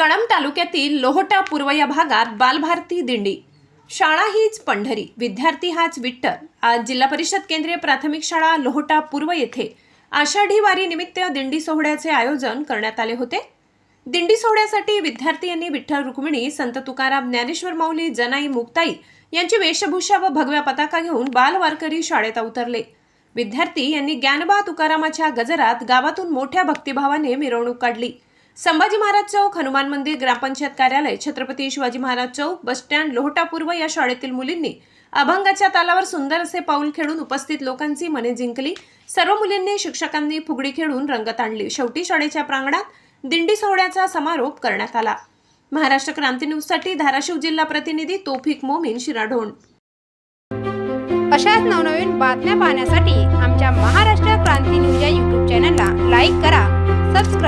कळंब तालुक्यातील लोहटा पूर्व या भागात बालभारती दिंडी. शाळा हीच पंढरी. विद्यार्थी हाच विठ्ठल. आज जिल्हा परिषद केंद्रीय प्राथमिक शाळा लोहटा पूर्व येथे आषाढी वारी निमित्त दिंडी सोहळ्याचे आयोजन करण्यात आले होते. दिंडी सोहळ्यासाठी विद्यार्थी यांनी विठ्ठल रुक्मिणी संत तुकाराम ज्ञानेश्वर माऊली जनाई मुक्ताई यांची वेशभूषा व भगव्या पताका घेऊन बाल वारकरी शाळेत उतरले विद्यार्थी यांनी ज्ञानबा तुकारामाच्या गजरात गावातून मोठ्या भक्तिभावाने मिरवणूक काढली. संभाजी महाराज चौक हनुमान मंदिर ग्रामपंचायत कार्यालय छत्रपती शिवाजी महाराज चौक बसस्टँड लोहटा पूर्व या शाळेतील मुलींनी अभंगाच्या तालावर सुंदर असे पाऊल खेळून उपस्थित लोकांची मने जिंकली. सर्व मुलींनी शिक्षकांनी फुगडी खेळून रंगत आणली. शेवटी शाळेच्या प्रांगणात दिंडी सोहळ्याचा समारोप करण्यात आला. महाराष्ट्र क्रांती न्यूजसाठी धाराशिव जिल्हा प्रतिनिधी तोफिक मोमीन शिराढोण. अशाच नवनवीन बातम्या पाहण्यासाठी